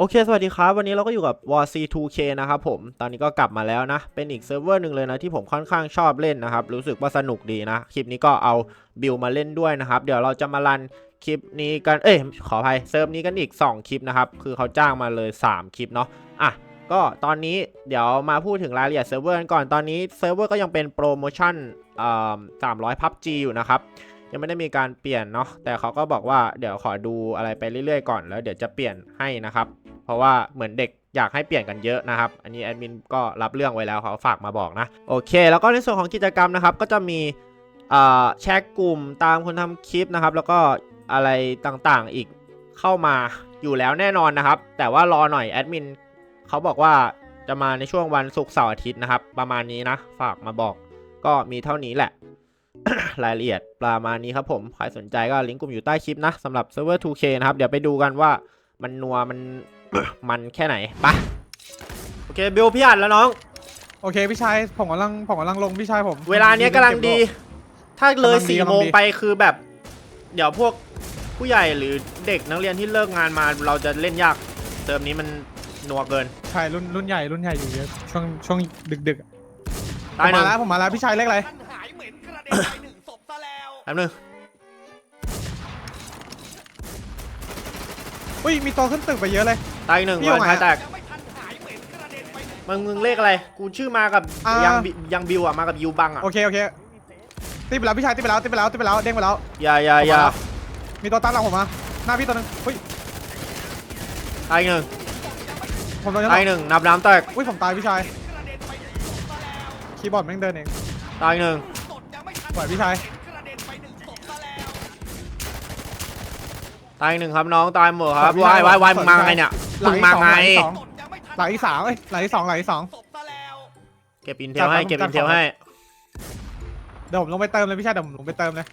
โอเค สวัสดีครับ วันนี้เราก็อยู่กับ War C 2K นะครับผม ตอนนี้ก็กลับมาแล้วนะ เป็นอีกเซิร์ฟเวอร์หนึ่งเลยนะ ที่ผมค่อนข้างชอบเล่นนะครับ รู้สึกว่าสนุกดีนะ คลิปนี้ก็เอาบิลมาเล่นด้วยนะครับ เดี๋ยวเราจะมารันคลิปนี้กัน เอ้ย ขออภัย เซิร์ฟนี้กันอีก 2 คลิปนะครับ คือเขาจ้างมาเลย 3 คลิปเนาะ อะ ก็ตอนนี้เดี๋ยวมาพูดถึงรายละเอียดเซิร์ฟเวอร์กันก่อน ตอนนี้เซิร์ฟเวอร์ก็ยังเป็นโปรโมชั่นอ่า300 PUBG อยู่นะครับยังไม่ได้มีการเปลี่ยนเนาะ แต่เขาก็บอกว่าเดี๋ยวขอดูอะไรไปเรื่อยๆก่อนแล้ว เดี๋ยวจะเปลี่ยนให้นะครับ ราะว่าเหมือนเด็กอยากให้เปลี่ยนกันเยอะนะครับ อันนี้แอดมินก็รับเรื่องไว้แล้วเขาฝากมาบอกนะ โอเค แล้วก็ในส่วนของกิจกรรมนะครับ ก็จะมีแชร์กลุ่มตามคนทำคลิปนะครับ แล้วก็อะไรต่างๆอีกเข้ามาอยู่แล้วแน่นอนนะครับ แต่ว่ารอหน่อยแอดมินเขาบอกว่าจะมาในช่วงวันศุกร์เสาร์อาทิตย์นะครับ ประมาณนี้นะ ฝากมาบอก ก็มีเท่านี้แหละ รายละเอียดประมาณนี้ครับผม ใครสนใจก็ลิงก์กลุ่มอยู่ใต้คลิปนะสำหรับเซิร์ฟเวอร์ 2K นะครับ เดี๋ยวไปดูกันว่ามันนัวมัน มันแค่ไหนไปะโอเคบิลพี่อัดแล้วน้อง โอเคพี่ชายผมกำลังผมกำลังลงพี่ชายผมเวลาเนี้ยกำลังดี ถ้าเลยกำลังดีสี่กำลังโมงดีไปคือแบบ เดี๋ยวพวกผู้ใหญ่หรือเด็กนักเรียนที่เลิกงานมาเราจะเล่นยากเติมนี้มันนัวเกินใช่รุ่นรุ่นใหญ่รุ่นใหญ่อยู่เยอะช่วงช่วงดึกดึกๆอะผตายมหนึ่มางแล้วผมมาแล้วพี่ชายเลขอะไรท่านหายเหม็นกระเด็นไปหนึ่งศพซะแล้วแป๊บนึง อุ้ยมีตัวขึ้นตึกไปเยอะเลย ตายอีกหนึ่งพี่อยู่วันไหนท้ายแตกยังไม่ทันหายเหม็นกระเด็นไปหนึ่งมึงมึงเลขอะไร กูชื่อมากับอ่ายังบิยังบิวอะมากับยูบังอะโอเคโอเคตีไปแล้วพี่ชายตีไปแล้วตีไปแล้วตีไปแล้วเด้งไปแล้ว อย่าอย่าอย่ามีตัวตั้งหลังผมมาหน้าพี่ตัวหนึงอุ้ยตายอีกหนึ่งผมโดนยัตายอีกหนึ่งนับน้ำแตกอุ้ยผมตายพี่ชายกระเด็นไปหนึ่งศพซะแล้วคีย์บอร์ดแม่งเดินเองตายอีกหนึ่งสดยังไม่ทันปล่อยพี่ชาย กระเด็นไปหนึ่งศพซะแล้ว ตายอีกหนึ่งครับน้องตายหมดครับขอบคุณวายวายวายขอบมึคุงณมาครับไงเนี่ยหลัมึงงอีกมาสองไงหลังอีกสองสดยังไม่ทันหลังอีกสามเอ้ยหลังอีกสองหลังอีกสองศพซะแล้วเก็บอินเทลให้จัดเก็บจัอิดนเทลของให้ เดี๋ยวผมลงไปเติมเลยพี่ชายเดี๋ยวผมลงไปเติมเลย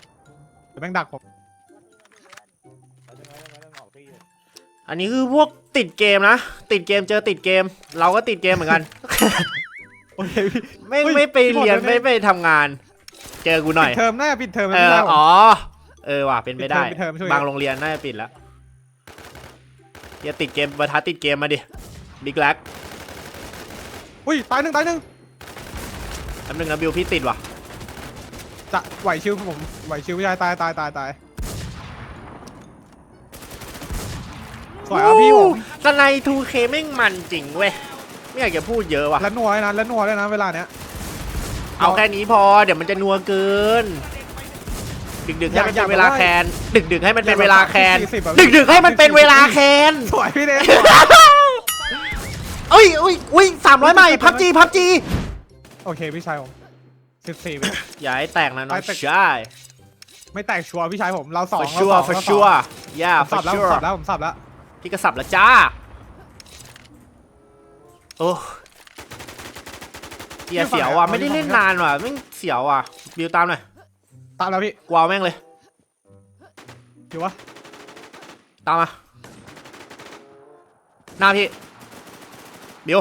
เดี๋ยวแม่งดักผมอันนี้คือพวกติดเกมนะ ติดเกมเจอติดเกม เราก็ติดเกมเหมือนกัน โอเคพี่ ไม่เฮ้ยไม่ไปพี่บอลเรียนเดี๋ยวไม่ไปทำงาน เจอกูหน่อย ปิดเทอมน่าจะปิดเทอมเอแล้วพี่อชายผม อ๋อ เออว่ะเป็นไปได้ ปิดเทอมปิดเทอมช่วย บางโรงเรียนน่าจะปิดแล้วอย่าติดเกมประทัดติดเกมมาดิบิ๊กแล็กอุ้ยตายหนึ่งตายหนึ่งแป๊บนึงนะบิวพี่ติดว่ะจะไหวชิวผมไหวชิวพี่ชายตายตายตายตายสวยอะพี่ผมสไนทูเคแม่งมันจริงเว้ยไม่อยากจะพูดเยอะว่ะ แล้วนัวเลยนะแล้วนัวเลยนะเวลาเนี้ยเอาแค่นี้พอเดี๋ยวมันจะนัวเกิน ดึกๆให้มันอย่าเป็นเวลาอย่าบอกว่าแคนดึกๆให้มันเป็นอย่าเวลาแคน40แบบดึกๆให้มันเป็นเวลาแคนสวยพี่เนยเอ้ยอุ้ยอุ้ยสามร้อยใหม่พับจีพับจีโอเคพี่ชายผมสิบสี่อย่าให้แตกนะน้องไปแตกใช่ไม่แตกชัวร์พี่ชายผมเราสอง for sure for sure yeah ผมสั for บแล้วผม sure สับแล้วผมสับแล้วพี่ก็สับแล้วจ้าโอ้เสียเสียวว่ะไม่ได้เล่นนานว่ะแม่งเสียวว่ะบิวตามหน่อย ตามแล้วพี่กวาวแม่งเลย อยู่วะตามมา หน้าพี่บิว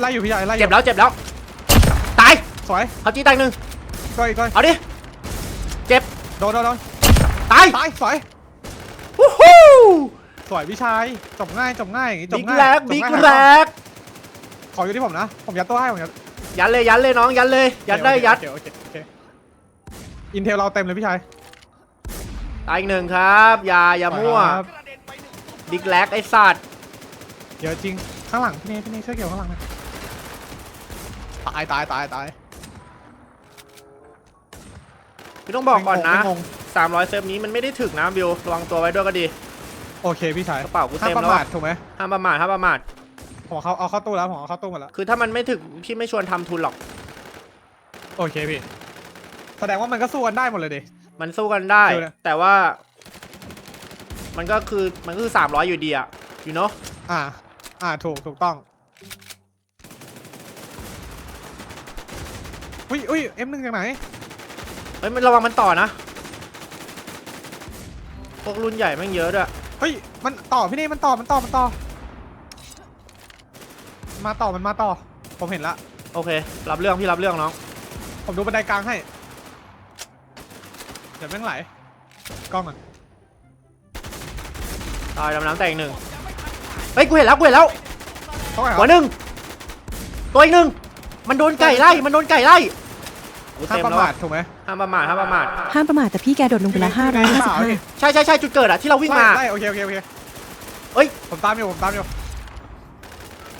ไล่อยู่พี่ชายไล่อยู่เจ็บแล้วเจ็บแล้ว ตาย สวยเขาจี้ตายหนึ่งก็อีกก็เอาดิ เจ็บ โดนโดนโดนตาย ตายสวยวู้ฮู้สวยพี่ชายจบง่ายจบง่ายอย่างงี้จบบิ๊กง่ายแลกจบิ๊กง่ายแลกขออยู่ที่ผมนะ ผมยัดตัวให้ผมยัดยัดเลยยัดเลยน้องยัดเลย ยัดได้โอเคยัดโอเคโอเคโอเค อินเทลเราเต็มเลยพี่ชายตายอีกหนึ่งครับอย่าอย่ามั่ว ครับกระเด็นไปหนึ่งศพบิ๊กแลกไอ้สัตว์เดี๋ยวจริง ข้างหลังพี่เนยพี่เนยช่วยเกี่ยวข้างหลังหนะตายตายตายตายพี่ต้องบอกก่อนนะไม่งง300 เซิร์ฟนี้มันไม่ได้ถึกนะบิวระวังตัวไว้ด้วยก็ดี โอเคพี่ชายกระเป๋ากูห้ามเต็มประแล้วมาอะทถูกไหมห้ามประมาทห้ามประมาทผมเอาเขาเอาเข้าตู้แล้วผมเอาเข้าตู้หมดแล้ว คือถ้ามันไม่ถึกพี่ไม่ชวนทำทุนหรอก โอเคพี่ แสดงว่ามันก็สู้กันได้หมดเลยดิ มันสู้กันได้เดี๋ยวนะ แต่ว่า มันก็คือมันก็คือ300อยู่ดีอะอยู่เนาะอ่า อ่าถูกถูกต้องอุ้ยอุ้ยเอ็มหนึ่งจากไหนเฮ้ยมันระวังมันต่อนะพวกรุ่นใหญ่แม่งเยอะด้วยเฮ้ยมันต่อพี่นี่มันต่อมันต่อมันต่อมาต่อมันมาต่อ ผมเห็นละ โอเค รับเรื่องพี่รับเรื่องน้องผมดูบันไดกลางให้เดี๋ยวแม่งไหลกล้องอะตายดำน้ำแตกอีกหนึ่งยังไม่ทันหายเฮ้ยกูเห็นแล้วกูเห็นแล้วตรงไหนหัววะหนึ่งตัวอีกหนึ่งมันโดนไก่ไล่มันโดนไก่ไล่กูห้ามเต็มประแล้วมาอะทถูกไหมห้ามประมาทห้ามประมาทห้ามประมาทแต่พี่แกโดดลงไปแล้วเปล่าพี่555ใช่ใช่ใช่จุดเกิดอะที่เราวิ่งมาไล่ไล่โอเคโอเคโอเคเอ้ย ผมตามอยู่ผมตามอยู่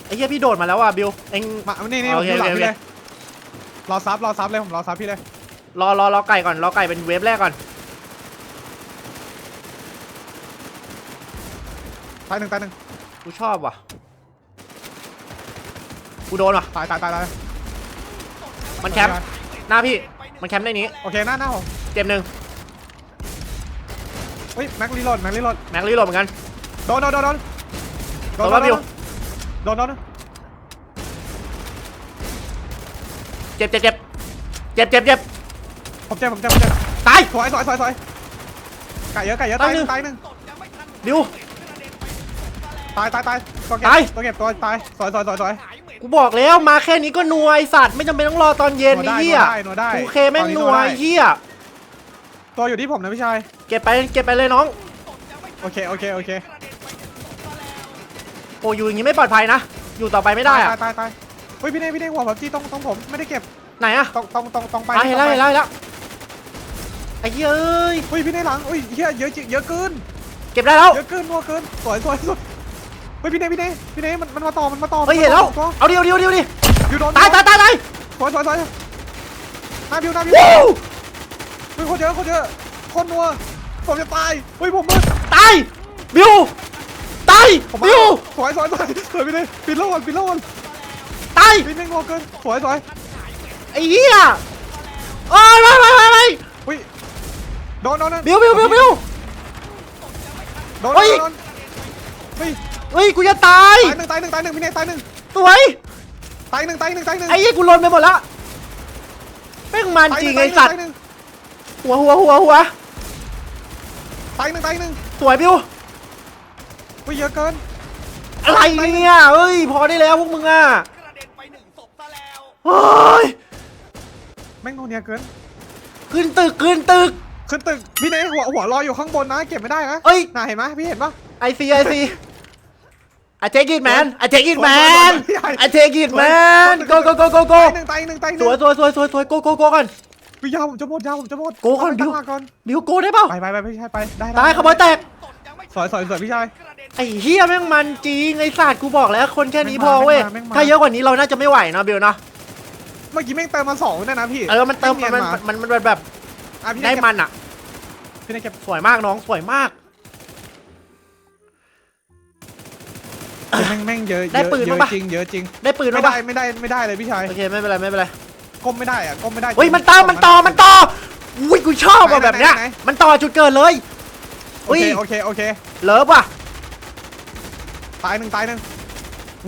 ไอ้เหี้ยพี่โดดมาแล้วอะบิวเอ็ง มานี่นี่โอผมเคอยู่หลังโอเค พี่เลยรอซับรอซับเลยผมรอซับพี่เลย รอรอรอไก่ก่อนรอไก่เป็นเวฟแรกก่อนตายหนึ่งตายหนึ่งกูชอบว่ะกูโดนว่ะตายตายตายตายมันแคมป์หน้าพี่มันแคมป์ในนี้โอเคหน้าหน้าผมเจ็บหนึ่งเฮ้ยแม็กรีโหลดแม็กรีโหลดแม็กรีโหลดเหมือนกันโดนโดนโดนโดนโดนปะบิวโดนโดนเจ็บเจ็บเจ็บเจ็บเจ็บเจ็บ ผมเจ็บผมเจ็บผมเจ็บตายสวยสวยสวยสวยไก่เยอะไก่เยอะตายหนึ่งตายหนึ่งบิว ตายตายตายตัวเก็บตาย ตัวเก็บตัวตายสวยสวยสวยสวย กูบอกแล้วมาแค่นี้ก็นัวไอสัตว์ไม่จำเป็นต้องรอตอนเย็นนัวไอ้ได้เหี้ยนัวได้นัวได้กูเคแม่งตอนนี้นัวนัวได้ไอ้เหี้ยตัวอยู่ที่ผมนะพี่ชายเก็บไปเก็บไปเลยน้องโอเคโอเคโอเคโอ้อยู่อย่างงี้ไม่ปลอดภัยนะอยู่ต่อไปไม่ได้อะตายตายตายเฮ้ยพี่เน่พี่เน่หัวผมที่ตรงตรงผมไม่ได้เก็บไหนอะตรงตรงตรงตรงไปไปเห็นแล้วตรงเห็นแล้วเห็นแล้ว ไอ้เหี้ยเอ้ยเฮ้ยพี่เน่หลังเฮ้ยเฮียเยอะจริงเยอะเกินเก็บได้แล้ว เยอะเกินนัวเกินสวยสวยสวยเฮ้ยพี่เน่พี่เน่พี่เน่มันมันมาต่อมันมาต่อเฮ้ยเห็นแล้วตัวเอาดิเอาดิเอาดิเอาดิอยู่โดนตายตายตายตายสวยสวยสวยหน้าบิวหน้าบิววู้เฮ้ยโคตรเยอะโคตรเยอะโคตรนัวผมจะตายเฮ้ยผมมืดตายบิวตายผมบิวสวยสวยสวยสวยพี่เน่ปิดโลกก่อนปิดโลกก่อนตายปิดแม่งนัวเกินสวยสวยไอ้เหี้ยโอ้ยไปไปไปไปเฮ้ย โดนโดนโดนบิวบิวบิวบิวโดนเฮ้ยโดนเฮ้ยเฮ้ยกูจะตายตายหนึ่งตายหนึ่งตายหนึ่งพี่เน่ตายหนึ่งสวยตายหนึ่งตายหนึ่งตายหนึ่งไอ้เหี้ยกูลนไปหมดละแม่งมันตายจหรินึ่งไอ้สัตว์ตายหนึ่งหัวหัวหัวหัวตายหนึ่งตายหนึ่งสวยบิวเฮ้ยเยอะเกินอะไรเนี่ยเอ้ยพอได้แล้วพวกมึงอะกระเด็นไปหนึ่งศพซะแล้วเฮ้ยแม่งโนเนียเกินขึ้นตึกขึ้นตึก ขึ้นตึกพี่เน่หัวหัวลอยอยู่ข้างบนนะ เก็บไม่ได้นะเอ้ยน่าเห็นไหมพี่เห็นปะ ไอซีไอซีไอเทกิตแมนไอเทกิตแมนโอ้ยโอ้ยโอ้ยไอเทกิตแมนโกโกโกโกโกตายหนึ่งตายหนึ่งตายหสนึ่งวยสวยสวยสวยสวยโกโกโกก่อนพี่ยาวผมจะหมดยาวผมจะหมดโกก่อนเาไปดิวตั้งหลักก่อนบิวโกได้เปล่าไปไปไปพี่ชายไปได้ตายขโมยแตกศพยังไม่สวยสวยสวยพี่ชายกระเด็นไอเฮียแม่งมันจริงไอศาสตร์กูบอกแล้วคนแค่นี้แม่งพมาอเว้ยแม่งมาถ้าเยอะกว่านี้เราน่าจะไม่ไหวเนอะบิวเนาะเมื่อกี้แม่งเติมมาสองด้วยนะพี่เออมันเติมไนียมันามันมันแบบอะพี่ได้เก็บมันอะ พี่เน่เก็บสวยมากน้องสวยมาก แม่งแม่งเยอะได้เยอะปืนเยบ้างอะปะ จริงเยอะจริงได้ปืนไม่แล้วได้ปะไม่ได้ไม่ได้เลยพี่ชายโอเคไม่เป็นไรไม่เป็นไรก้มไม่ได้อะก้มไม่ได้เฮ้ยมันตามมันต่อมันต่ออุ้ยกูชอบอะไหนแบบเนี้ยไหนไหนมันต่อจุดเกิดเลยโออุ้ยเคโอเคโอเคเลิฟว่ะตายหนึ่งตายหนึ่ง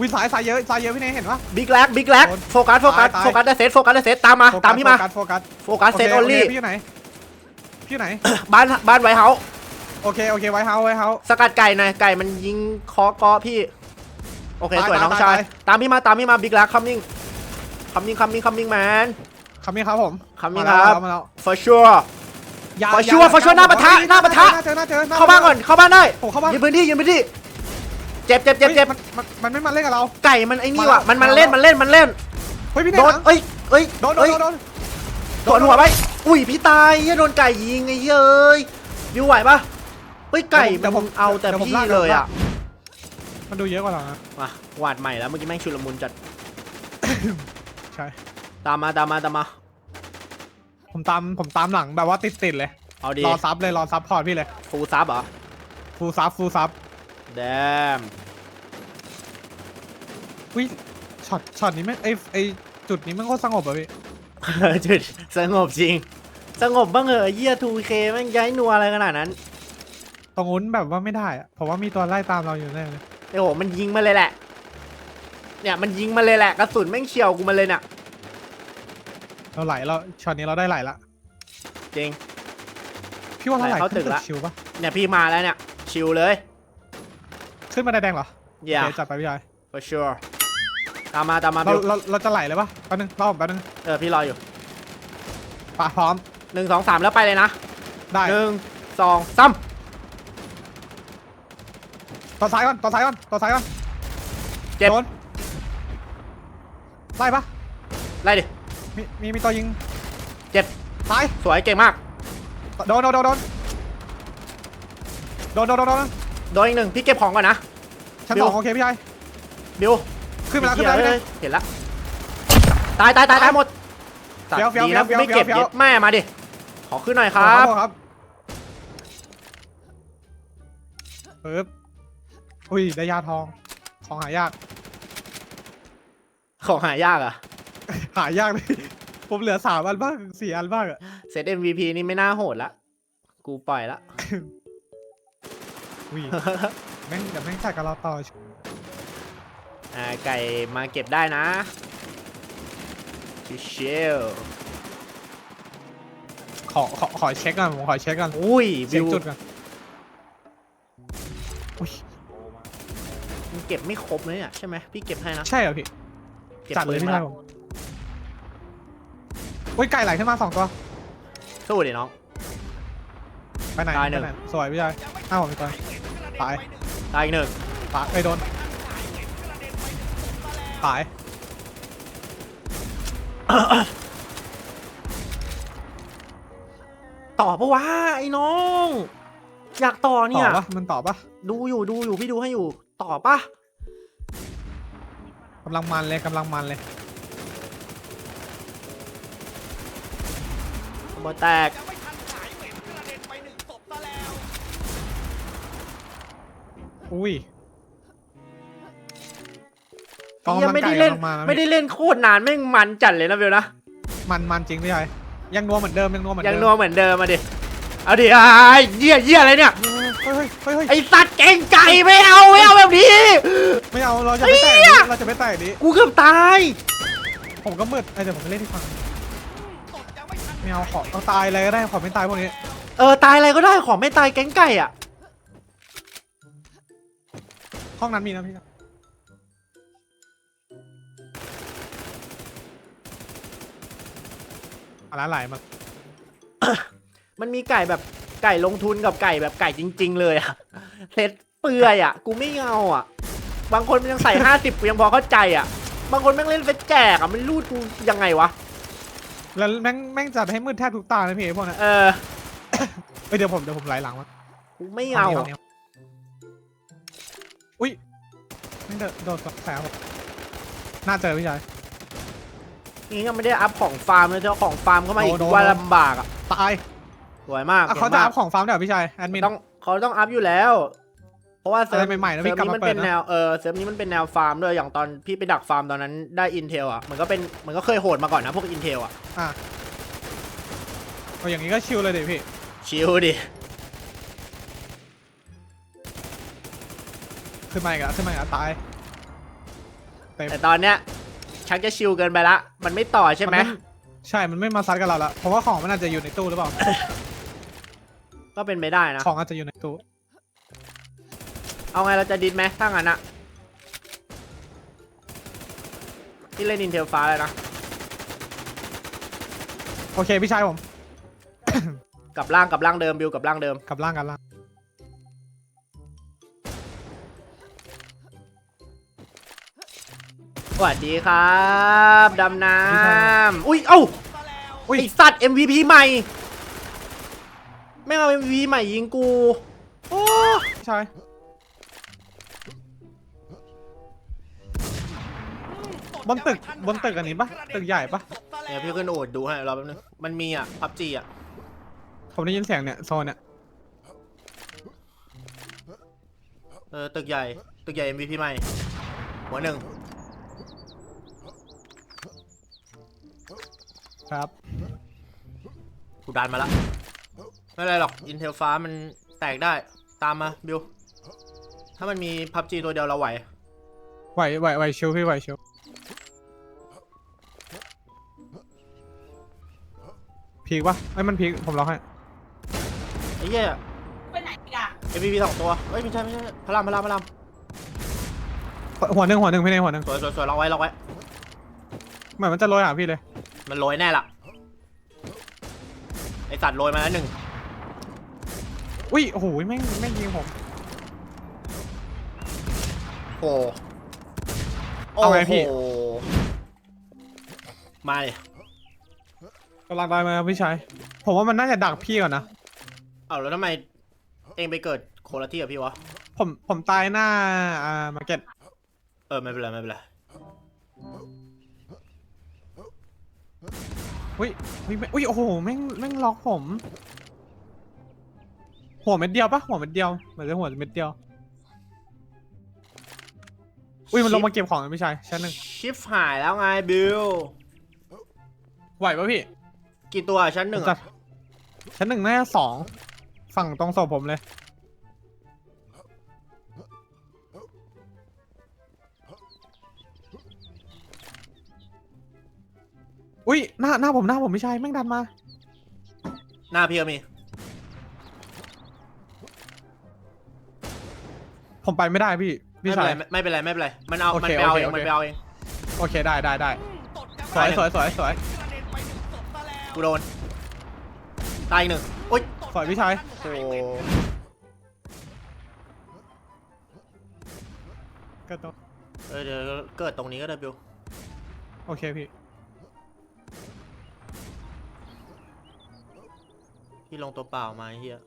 วิสายสายเยอะสายเยอะพี่เน่เห็นปะ บิ๊กแลกบิ๊กแลกโดนโฟกัสโฟกัสตายตาย โฟกัสได้เซตโฟกัสได้เซตตามมาโฟกัสตามพี่มาโฟกัสโฟกัสโฟกัสเซตโโอลี่โคพี่อยู่ไหน พี่อยู่ไหน บ้านบ้านไวท์เฮาส์โอเค โอเค ไว้เฮาไว้เฮา สกัดไก่หน่อยไก่มันยิงเคอเกาะพี่ โอเคตายสวยตายน้องชายตายตามพี่มาตามพี่มาบิ๊กแลกคัมมิ่งคัมมิ่งคัมมิ่งคัมมิ่งแมน คำนี้ครับผม Coming มาแล้วครับ มาแล้ว for sure อย่า for อย่า sure for sure หน้าปะทะหน้าปะทะ เจอหน้าเจอหน้าเข้าบ้านก่อนเข้าบ้านได้โอ้เข้าบ้านยืนพื้นที่ยืนพื้นที่ เจ็บเจ็บเจ็บเจ็บฮ้ยมันมันมันไม่มาเล่นกับเรา ไก่มันไอ้นี่มาแล้วว่ะมันมันมาแล้วเล่นมันเล่นมันเล่นเฮ้ยพี่โดเน่นหลังเอ้ยเอ้ยโดนโดนเอ้ยโดนโดน หัวไปอุ้ยพี่ตายเหี้ยโดนไก่ยิงไอ้เหี้ยเอ้ยบิวไหวปะเฮ้ยไก่มันเอาแต่พี่เลยอะมันดูเยอะกว่าเรานะมาหวาดใหม่แล้วเมื่อกี้แม่งชุลมุนจัดใช่ตามมาตามมาตามมา ผมตามผมตามหลังแบบว่าติดติดๆเลยเอาดีรอซับเลยรอซับพอร์ตพี่เลยฟูลซับเหรอฟูลซับฟูลซับแดมอุ้ยช็อตช็อตนี้แม่งไอไอจุดนี้แม่งโคตรสงบอะพี่ จุดสงบจริง สงบบ้างเหอะเยี่ยทูเคแม่งย้ายนัวอะไรขนาดนั้นตรงนู้นแบบว่าไม่ได้อะเพราะว่ามีตัวไล่ตามเราอยู่แน่เลยโอ้โหมันยิงมาเลยแหละ เนี่ยมันยิงมาเลยแหละกระสุนแม่งเฉียวกูมาเลยเนี่ยเราไหลเราช็อตนี้เราได้ไหลละจริง พี่ว่าเราไหลไหลเข้าขึ้นตึกละ ชิวปะเนี่ยพี่มาแล้วเนี่ยชิลเลยขึ้นมาได้แดงเหรออย่า โอเคจัดไปพี่ชาย for sure ตามมาตามมาเราบิวเราเราจะไหลเลยปะแป๊บนึงรอบแป๊บนึงเออพี่รออยู่ปะพร้อมหนึ่งสองสามแล้วไปเลยนะได้หนึ่งสองสามต่อซ้ายก่อนต่อซ้ายก่อนต่อซ้ายก่อนเจ็บโดนไล่ปะไล่ดิมีมีมีตัวยิงเจ็บตายสวยเก่งมาก โดนโดนโดนโดนโดนโดนโดนโดนโดนอีกหนึ่งพี่เก็บของก่อนนะ ชั้นบิวสองโอเคพี่ชายบิว ขึ้นมาแล้วขึ้นมาแล้วพี่ชายเห็นละตายตายตายตายหมดเฟี้ยวเฟี้ยวดีนะเฟี้ยวไม่เก็บเฟี้ยว เย็ดแม่มาดิ ขอขึ้นหน่อยครับครับปึ๊บอุ้ยได้ยาทอง ของหายาก ของหายากอะหายากเลย ผมเหลือสามอันบ้างสี่อันบ้างอะเซต MVP นี่ไม่น่าโหดละ กูปล่อยละ อุ้ยแม่งเดี๋ยวแม่งใส่กับเราต่ออ่า ไก่มาเก็บได้นะเชลขอขอขอเช็คก่อนผมขอเช็คก่อนอุ้ยเช็บิควจุดก่อนอุ้ยมึงเก็บไม่ครบเลยเนี่ยใช่ไหมพี่เก็บให้นะใช่เหรอพี่เก็บจัดเลปืยนพี่มาชายผมอุ้ยไก่ไหลขึ้นมาสองตัวสู้ดิน้อง ไปไหนตายหนึ่ง ไปสวยพี่ชายอ้าวผมไปตายตายอีกหนึ่ง ตายไปโดน ตายต่อปะวะไอ้น้อง อยากต่อเนี่ต่ยอปะมันต่อปะดูอยู่ดูอยู่พี่ดูให้อยู่ ต่อปะกำลังมันเลยกำลังมันเลยบอแตกยังไม่ทันหายเหม็น กระเด็นไปหนึ่งศพซะแล้วอุ้ยยังไม่ได้เล่นกำงกายกำงาะไม่ได้เล่นโคตรนานแม่งมันจัดเลยนะเบลนะ มันมันจริงพี่ชายยังนัวเหมือนเดิมยังนัวเหมือนยังเดิมนัวเหมือนเดิมมาดิ เอาดิไอ้เยี่ยเยี่ยอะไรเนี่ย เฮ้ยเฮ้ยเฮ้ยไอสัตว์เก่งไก่ไม่เอาไม่เอาแบบนี้ ไม่เอาเราจะไม่แตะนี้เราจะไม่แตะนี้กูเกือบตาย ผมก็มืดเอ้ยเดี๋ยวผมไปเล่นที่ฟังศพยังไม่ทันไม่เอาขอเอาตายอะไรก็ได้ขอไม่ตายพวกนี้เออตายอะไรก็ได้ขอไม่ตายแก๊งไก่อะ ห้องนั้นมีนะพี่ อะไรไหลมามันมีไก่แบบไก่ลงทุนกับไก่แบบไก่จริง ๆ เลยอะเซ็ตเปื่อยอะกูไม่เอาอะบางคนมันยังใส่ห้าสิบยังพอเข้าใจอะบางคนแม่งเล่นเฟซแจกอะมันรูดกูยังไงวะแล้วแม่งแม่งจัดให้มืดแทบทุกตาเลยพี่ไอ้พวกนั้นเออเอ้ยเดี๋ยวผมเดี๋ยวผมไหลหลังมากูไม่เอาห้งนี้ห้งนี้อุ้ยไม่งโดดโดดแสงผมน่าเจอพี่ชาย นี่ยังไม่ได้อัพของฟาร์มเลยเจ้าของฟาร์มเข้ามาอีกโดนโดนว่าลำบากอะตายสวยมากอะก่งเขาจะมากอัพของฟาร์มเดี๋ยวพี่ชายแอดมิน ต้องเขาต้องอัพอยู่แล้ว เพราะว่าเซิร์ฟอะไรใหม่ๆนะเซิพี่ร์ฟกลับนี้มามันเป็นเปิดนะ แนวเออเซิร์ฟนี้มันเป็นแนวฟาร์มด้วยอย่างตอนพี่ไปดักฟาร์มตอนนั้นได้อินเทลอะมันก็เป็นมันก็เคยโหดมาก่อนนะพวกอินเทลอะอะเอาอย่างนี้ก็ชิลเลยเดี๋ยวพี่ ชิลดิขึ้นมาอีกแล้วขึ้นมาอีกแล้วตาย แต่ตอนเนี้ย ชักจะชิลเกินไปละ มันไม่ต่อใช่ไหมนใช่ มันไม่มาซัดกับเราละเพราะว่าของมันอาจจะอยู่ในตู้หรือเปล่า ก็เป็นไปได้นะ ของอาจจะอยู่ในตู้ เอาไงเราจะดิดไหมถ้างั้นอะที่เล่นอินเทลฟ้าเลยนะ โอเคพี่ชายผมกลับล่างกลับล่างเดิมบิวกลับล่างเดิมกลับล่างกันล่าง สวัสดีครับดำน้ำอุ้ยเอ้าซะแล้วอุ้ยไอสัตว์ MVP ใหม่ไม่งเอา MVP ใหม่ยิงกูโอ้พี่ชายบนตึกบนตึกอันนี้ปะตึกใหญ่ปะศพซะเดี๋แล้ยววพี่ขึ้นโอดดูให้รอแป๊บนึงมันมีอะพับจีอะผมได้ยินเสียงเนี่ยโซนเนี่ยเออตึกใหญ่ตึกใหญ่ MVP ใหม่หัวหนึ่ง ครับกูดันมาละไม่เป็นไรหรอกอินเทลฟ้ามันแตกได้ตามมาบิวถ้ามันมีพับจีตัวเดียวเราไหว ไหวไหวไหวชิลพี่ไหวชิลพีกปะไอ้ยมันพีกผมล็อกให้ไอ้เหี้ยไปไหนอีกอะ MVP สองตัวเอ้ยไม่ใช่ไม่ใช่พระรามพระรามพระรามหัวหนึ่งหัวหนึ่งพี่เนยหัวหนึ่งสวยสวยสวยล็อกไว้ล็อกไว้เหมือนมันจะโรยหาพี่เลย มันโรยแน่ละไอสัตว์โรยมาแล้วหนึ่งอุ้ยโอ้โหแม่งแม่งยิงผม โอ้โอ้เอาไงพี่ โหมาเลยกำลังได้ไหมครับพี่ชายผมว่ามันน่าจะดักพี่ก่อนนะเอาแล้วทำไมเองไปเกิดโคลาที่กับพี่วะ ผมผมตายหน้าอ่ามาร์เก็ตเออไม่เป็นไรไม่เป็นไร อุ้ยอุ้ยไม่อุ้ยโอ้โหแม่งแม่งล็อกผม หัวเม็ดเดียวปะหัวเม็ดเดียวเหมือนจะหัวเม็ดเดียว อุ้ยมันลงมาเก็บของเลยพี่ชายชั้นหนึ่งชิฟหายแล้วไงบิลไหวปะพี่กี่ตัวชั้นหนึ่งจัอะดชั้นหนึ่งน่าจะสองฝั่งตรงศพผมเลย อุ้ยหน้าหน้าผมหน้าผมพี่ชายแม่งดันมา หน้าพี่ก็มี ผมไปไม่ได้พี่ไม่พี่เป็นชายไรไม่เป็นไรไม่เป็นไรมันเอาโอมันเคไปเอาโอเอเคงมันโอเคไปเอาเองโอเคได้ได้ได้ตดจะสวยไม่สวยสวยสวยกระเด็นไปหนึ่งศพซะแล้วกูโดนตายอีกหนึ่งโอ๊ยสวยพี่ชาย โอ้ก็ต้องเออเดี๋ยวเกิดตรงนี้ก็ได้บิลโอเคพี่ พี่ลงตัวเปล่ามาไอ้เฮีย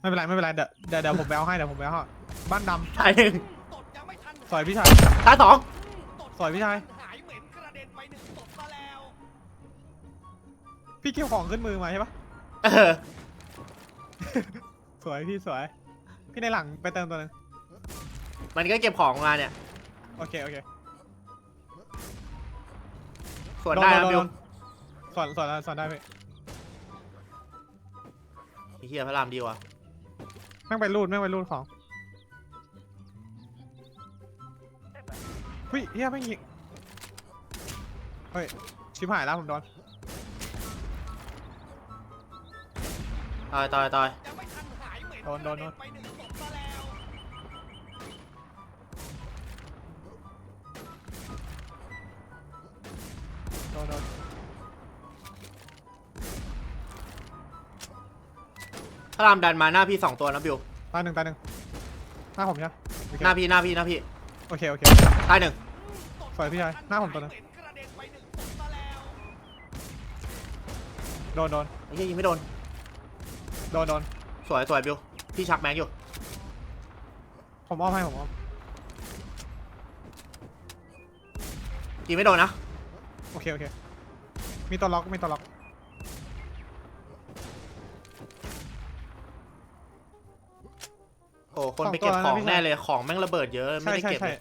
ไม่เป็นไรไม่เป็นไรเดี๋ยวเดี๋ยวเดี๋ยวผมไปเอาให้เดี๋ยวผมไปเอาให้บ้านดตายหนึ่งตดยังไม่ทันำสวยพี่ชาย ตายสองตดสวยพี่ชาย หายเหม็นกระเด็นไปหนึ่งศพซะแล้วพี่เก็บของขึ้นมือมาใช่ปะเออสวยพี่สวย พี่ในหลังไปเติมตัวหนึงมันก็เก็บของมาเนี่ยโอเคโอเคส่วนได้นะโดนบิโดลนสอนสอนสอนได้พี่ ไอ้เฮียพระรามดีว่ะแม่งไปรูดแม่งไปรูดของเฮ้ยเฮียแม่งยิงเฮ้ยชิบหายแล้วผมโดนตายตายตาย ยังไม่ทันหายเหม็นโดนโดนโดนกระเไปหนึ่ง พระรามดันมาหน้าพี่สองตัวนะบิลตายหนึ่งตายหนึ่งหน้าผมใช่ปะโอเคหน้าพี่หน้าพี่หน้าพี่โอเคโอเคตายหนึ่งสวยพี่ชายหน้าผมตัวหนึงเหม็นกระเด็นไปหนึ่งศพซะแล้วโดนโดนไอ้เฮียยิงไม่โดน โดนโดนสวยสวยบิลพี่ชักแม็กอยู่ ผมอ้อมให้ผมอ้อมยิงไม่โดนนะ โอเคโอเคมีตัวล็อกมีตัวล็อก อ้คนไปเก็บของแน่เลยของแม่งระเบิดเยอะไม่ใช่ได้ใช่เก็บใช่เลย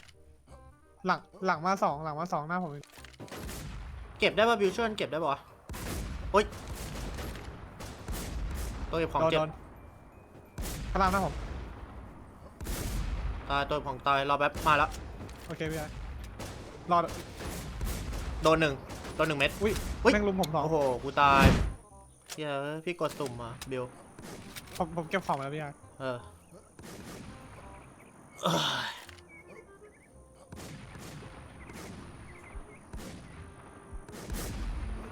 หลังหลังมาสองหลังมาสองหน้าผมอีกเก็บได้ป่ะบิวช่วยกันเก็บได้ป่ะวะโอ๊ยตัวเก็บของโดนเจ็บโดนพระรามหน้าผมตายตัวของตายรอแป๊บมาแล้วโอเคพี่ชายรอโดนหนึ่งโดนหนึ่งเม็ดอุ้ยอุ๊ยแม่งลุมผมสองโอ้โหกูตายเฮ้ยพี่กดสุ่มมาบิวผมผมเก็บของมาแล้วพี่ชายเออเอ้ย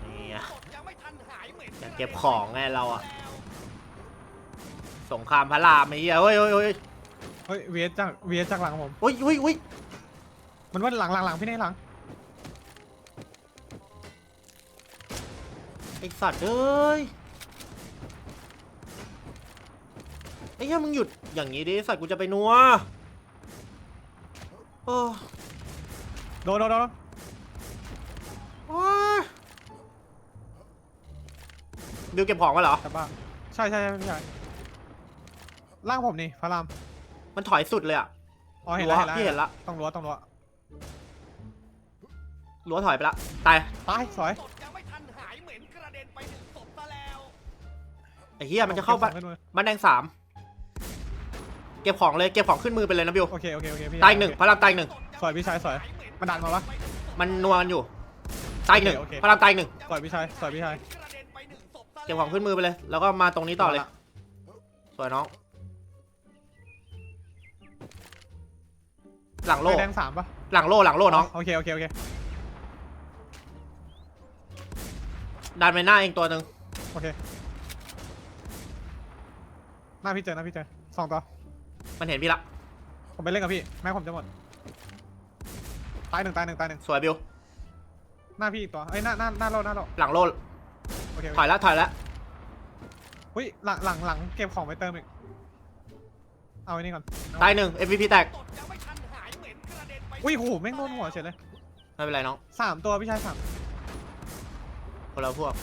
นี่อะตดยังไม่ทันหายเหม็นอยากเก็บของไงเราอะสงครามพระรามไอ้เหี้ยเฮ้ยเฮ้ยเฮ้ยเฮ้ยเวียจากเวียจากหลังผม เฮ้ยเฮ้ยเฮ้ยมันว่าหลังหลังหลังพี่ในหลังไอสัตว์เอ้ยไอ้เหี้ยมึงหยุดอย่างนี้ดิไอ้สัตว์กูจะไปนัว โอ้โดนโดนโดนโอ้ยบิวเก็บของมาเหรอ แต่บ้าใช่ใช่ใช่พี่ชายล่างผมนี่พระรามมันถอยสุดเลยอะอ๋อเห็นรั้แล้ววเห็นแล้วพี่เห็นละต้องรั้วต้องรั้วรั้วถอยไปละ ตาย ตายสวยตดยังไม่ทันหายเหม็นกระเด็นไปหนึ่งศพซะแล้ว ไอ้เหี้ยมันจะเข้าบ้านก็บของขึ้นมือบ้านแดงสาม เก็บของเลยเก็บของขึ้นมือไปเลยนะบิวโอเคโอเคโอเคพี่ตายอีกหนึ่งพระรามตายอีกหนึ่งสวยพี่ชายสวยมันดันมาปะมันนัวกันอยู่ตายอีกหนึ่งโอเคโอเค พระรามตายอีกหนึ่งสวยพี่ชายสวยพี่ชายกระเด็นไปหนึ่งศพซะแล้วเก็บของขึ้นมือไปเลย แล้วก็มาตรงนี้ต่อเลยสวยน้อง หลังโล่ไปแดงสามปะหลังโล่หลังโล่น้อง โอเคโอเคโอเคดันไปหน้าเองตัวหนึ่งโอเคหน้าพี่เจอหน้าพี่เจอสองตัว มันเห็นพี่ละ ผมไปเล่นกับพี่ แม่ผมจะหมด ตายหนึ่งตายหนึ่งตายหนึ่งสวยบิว หน้าพี่อีกตัว เอ้ยหน้าหน้าหน้าเราหน้าเราหลังโลดโอเคถอยแล้วถอยแล้ว อุ้ยหลังหลังหลังเก็บของไปเติมอีก เอาไอ้นี่ก่อนตายหนึ่ง MVP แตกตดยังไม่ทันหายเหม็นกระเด็นไปอุ้ยโหแม่งโดนหัวเฉยเลยไม่เป็นไรน้อง สามตัวพี่ชายสามคนเราพวก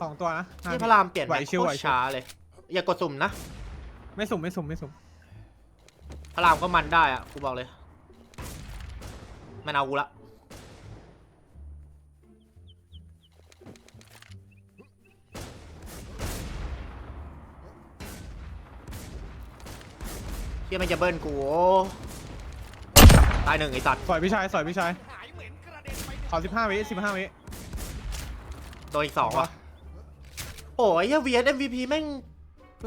สองตัวนะหน้าที่พี่พระรามเปลี่ยนไหวแม็กชิวโคไหวตรชิว ช้าเลย อย่ากดสุ่มนะ ไม่สุ่มไม่สุ่มไม่สุ่มพระรามก็มันได้อะกูบอกเลย มันเอากูละ เฮียมันจะเบิ้ลกูโอ้ตายหนึ่งไอ้สัตว์สวยพี่ชายสวยพี่ชายหายเหม็นกระเด็นไปหนึ่งขอสิบห้าวิสิบห้าวิโดนอีกสองว่ะ โอ้ยเฮีย VS MVP แม่ง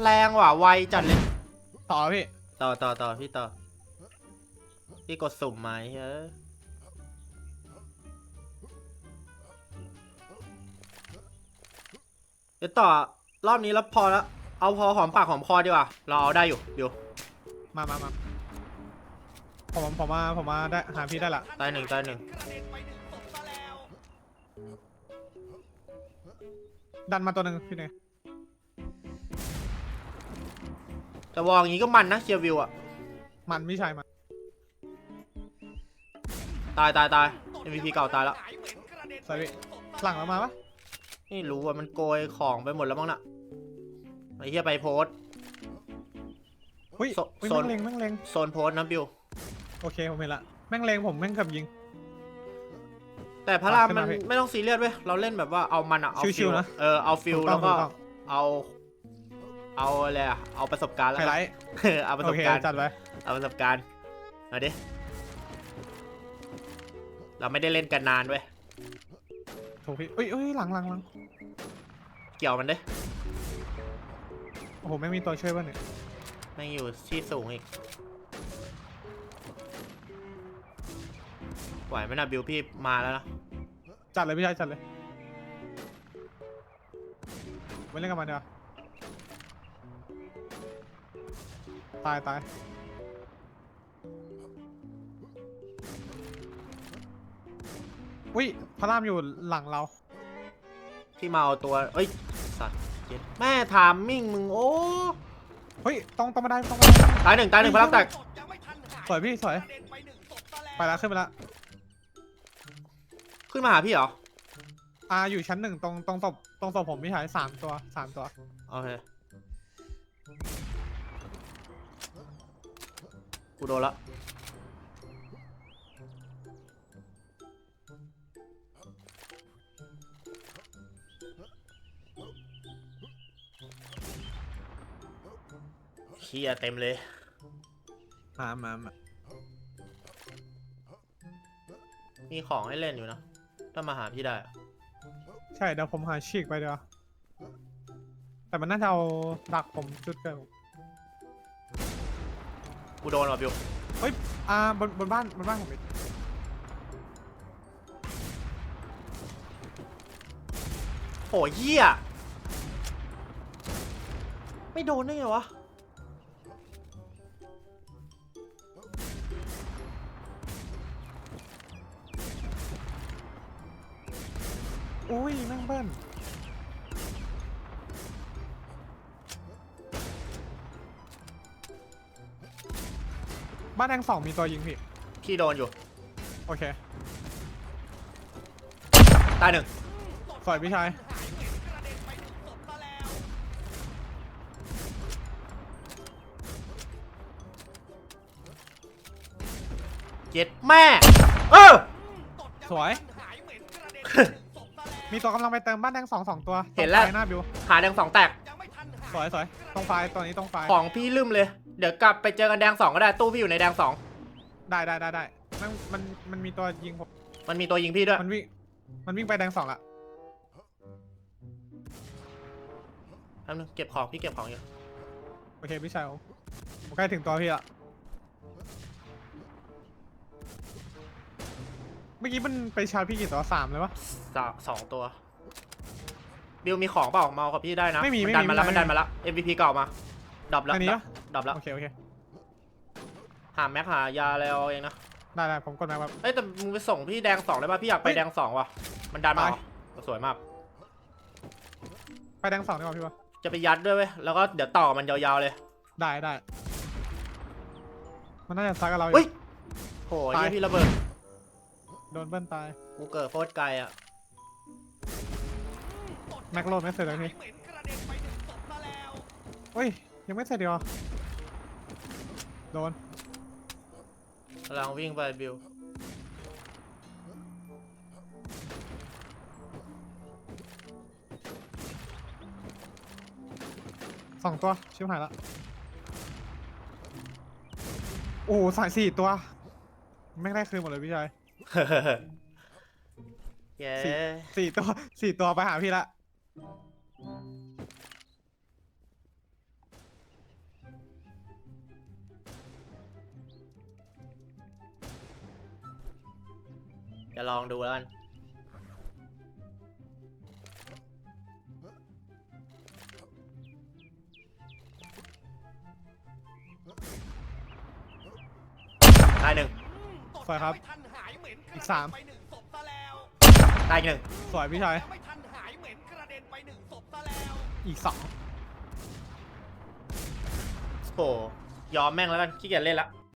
แรงว่ะไวจัดเลย ต่อพี่ต่อต่อต่อพี่ต่อ พี่กดสุ่มไหมเฮ้ยเดี๋ยวต่อรอบนี้แล้วพอแล้วเอาพอหอมปากหอมคอดีกว่า เราเอาได้อยู่บิวมามามาผมผมมาผมมาได้หาพี่ได้ละตายหนึ่งตายหนึ่งกระเด็นไปหนึ่งศพซะแล้วดันมาตัวหนึ่งพี่เนย แต่วอลอย่างงี้ก็มันนะเชียร์วิวอะมันพี่ชายมันตายตายตาย MVP เก่าตายแล้วหายเหม็นกระเด็นสวยพี่ไปนึ่งศพซะหลังเรามาปะนี่รู้ว่ามันโกยของไปหมดแล้วมั้งน่ะไอ้เหี้ยไปโพสต์อุ้ยโซอุ้ยโซนแม่งเลงแม่งเลงโซนโพสต์นะบิวโอเคผมเห็นละแม่งเลงผมแม่งเกับยิง แต่พระรามขึ้นมันมาพี่ไม่ต้องซีเรียสเว้ยเราเล่นแบบว่าเอามันอะเอาชิฟิวลๆนะเออเอาฟิลถูกต้แล้องวก็ถูกต้องเอา เอาอะไรอะเอาประสบการณ์แล้วไฮกันไลท์เออเอาประโอสบเคการณ์จัดไปเอาประสบการณ์เอาดิเราไม่ได้เล่นกันนานเว้ยถูกพี่อุ้ยอุ้ยหลังหลังหลังเกี่ยวมันดิโอ้โห ไม่งมีตัวช่วยป่ะเนี่ยแม่งอยู่ที่สูงอีกไหวไหมนะบิวพี่มาแล้วนะจัดเลยพี่ชายจัดเลยไม่เล่นกับมันเดี๋ยวา ตายตายอุ้ยพระรามอยู่หลังเรา ที่มาเอาตัว เอ้ย สัตว์เจ็ดแม่ถามมิ่งมึงโอ้ เฮ้ยต้องต้องมาได้ต้องมาได้ตายหนึ่งตายหนึ่งพลังแตกตดยังไม่ทันหายสวยพี่สวยกระเด็นไปหนึ่งศพซะแล้วไปแล้วขึ้นไปแล้วขึ้นมาหาพี่เหรอ อ่าอยู่ชั้นหนึ่งตรงตรงศพตรงศพผมพี่ชายสามตัวสามตัว โอเค กูโดนละเชียเต็มเลย มามามามีของให้เล่นอยู่นะ ถ้ามาหาพี่ได้อะใช่เดี๋ยวผมหาฉีกไปเดี๋ยวาแต่มันน่าจะเอาดักผมจุดเกิน กูโดนว่ะบิวอ่า บน บนบ้าน บนบ้านผมอีกโหเหี้ย ไม่โดนได้ไงวะ แดงสองมีตัวยิงพี่ พี่โดนอยู่ โอเค ตายหนึ่งสวยพี่ชายหายเหม็นกระเด็นไปหนึ่งศพซะแล้วเจ็ดแม่ เออตดงสวยไม่ทันหายเหม็นกระเด็นไปหนึ่งศพซะแล้วมีตัวกำลังไปเติมบ้านแดงสองสองตัวเห็นแล้ว ตรงไฟหน้าบิว ขาแดงสองแตกยังไม่ทันหายสวยสวยตรงไฟตัวนี้ตรงไฟ ของพี่ลืมเลย เดี๋ยวกลับไปเจอกันแดงสองก็ได้ตู้พี่อยู่ในแดงสองได้ได้ได้ได้มันมันมันมีตัวยิงผมมันมีตัวยิงพี่ด้วยมันวิ่งมันวิ่งไปแดงสองละแป๊บนึงเก็บของพี่เก็บของอยู่โอเคพี่ชายผมผมใกล้ถึงตัวพี่ละเมื่อกี้มันไปชาร์จพี่กี่ตัวสามเลยวะสาสองตัวบิวมีของเปล่ามาเอากับพี่ได้นะไม่มีนไม่ดันมีมาแล้วไม่มันมีดันมาแล้ว MVP เก่ามาดับแล้วอันนี้ดัปะบ ดับแล้วโอเคโอเคหาแม็กหายาแล้วเอาเองนะได้ได้ผมกดมาแบบเอ้ยแต่มึงไปส่งพี่แดงสองได้ป่ะพี่อยากไปเฮ้ยแดงสองว่ะมันดันมาไปเหรอสวยมาก ไปแดงสองดีกว่าพี่วะจะไปยัดด้วยเว้ยแล้วก็เดี๋ยวต่อมันยาวๆเลย ได้ได้มันน่าจะซักกับเราอเฮ้ยยู่ โหตายยี่พี่ระเบิดโดนเบิ้ลตายกูเกิดโคตรไกลอะแม็กโลดไม่เสร็จเลยพี่เหม็นกระเด็นไปหนึ่งศพซะแล้วเฮ้ยยังไม่เสร็จดีวะ โดนกำลังวิ่งไปบิวสองตัวชิบหายละโอ้โหสายสี่ตัวแม่งได้คืนหมดเลยพี่ชาย เย้สี่สี่ตัวสี่ตัวไปหาพี่ละ จะลองดูแล้วกันตายหนึ่งตดสวยครับ ไม่ทันหายเหม็นกระอีเด็กสามนไปหนึ่งศพซะแล้วตายอีกหนึ่งสวยพี่ชาย ไม่ทันหายเหม็นกระเด็นไปหนึ่งศพซะแล้ว อีกสองโหยอมแม่งแล้วกันขี้เกียจเล่นละ